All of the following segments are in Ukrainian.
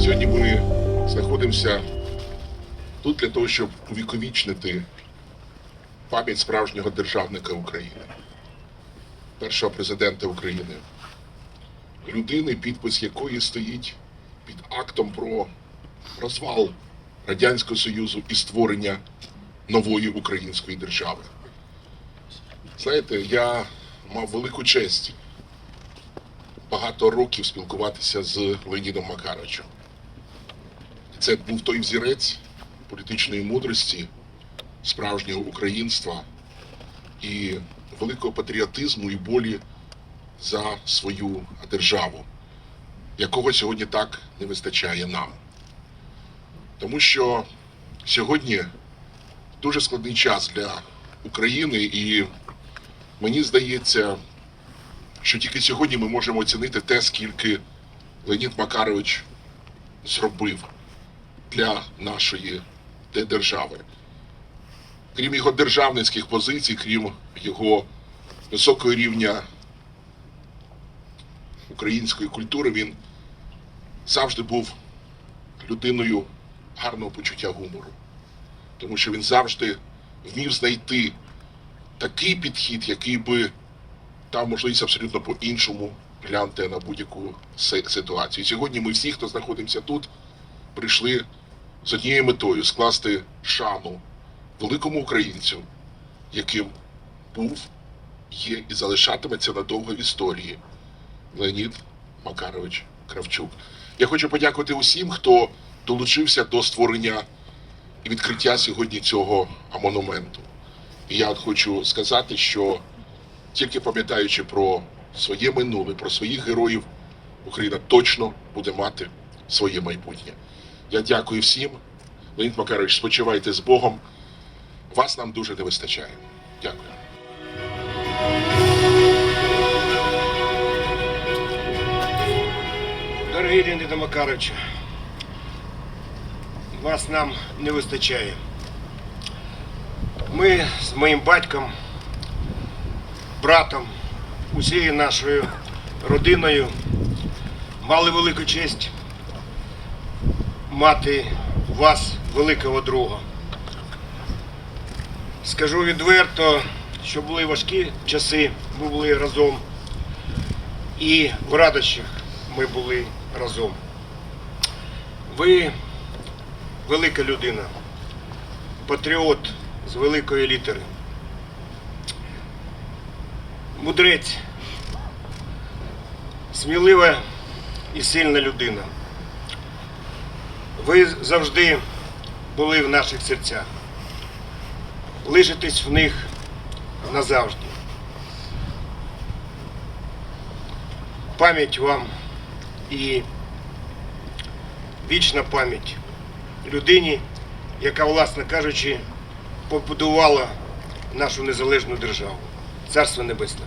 Сьогодні ми знаходимося тут для того, щоб увіковічнити пам'ять справжнього державника України, першого президента України, людини, підпис якої стоїть під актом про розвал Радянського Союзу і створення нової української держави. Знаєте, я мав велику честь багато років спілкуватися з Леонідом Макаровичем. Це був той взірець політичної мудрості, справжнього українства і великого патріотизму і болі за свою державу, якого сьогодні так не вистачає нам. Тому що сьогодні дуже складний час для України, і мені здається, що тільки сьогодні ми можемо оцінити те, скільки Леонід Макарович зробив для нашої держави. Крім його державницьких позицій, крім його високого рівня української культури, він завжди був людиною гарного почуття гумору. Тому що він завжди вмів знайти такий підхід, який би дав можливість абсолютно по-іншому глянути на будь-яку ситуацію. Сьогодні ми всі, хто знаходимося тут, прийшли з однією метою скласти шану великому українцю, яким був, є і залишатиметься надовго в історії Леонід Макарович Кравчук. Я хочу подякувати усім, хто долучився до створення і відкриття сьогодні цього монументу. І я хочу сказати, що тільки пам'ятаючи про своє минуле, про своїх героїв, Україна точно буде мати своє майбутнє. Я дякую всім. Леонід Макарович, спочивайте з Богом. Вас нам дуже не вистачає. Дякую. Дорогий Леонида Макаровичу, вас нам не вистачає. Ми з моїм батьком, братом, усією нашою родиною мали велику честь мати вас, великого друга. Скажу відверто, що були важкі часи, ми були разом. І в радощах ми були разом. Ви велика людина, патріот з великої літери. Мудрець, смілива і сильна людина. Ви завжди були в наших серцях. Лишитесь в них назавжди. Пам'ять вам і вічна пам'ять людині, яка, власне кажучи, побудувала нашу незалежну державу. Царство Небесне.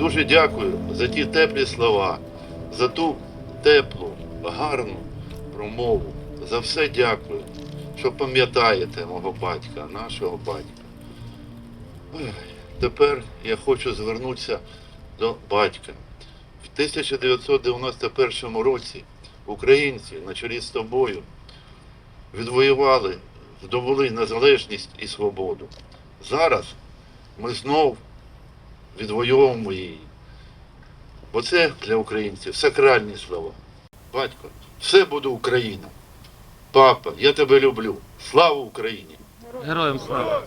Дуже дякую за ті теплі слова, за ту теплу, гарну промову. За все дякую, що пам'ятаєте мого батька, нашого батька. Тепер я хочу звернутися до батька. В 1991 році українці на чолі з тобою відвоювали, здобули незалежність і свободу. Зараз ми знов відвоюємо її. Бо це для українців сакральні слова. Батько, все буде Україна. Папа, я тебе люблю. Слава Україні! Героям слава!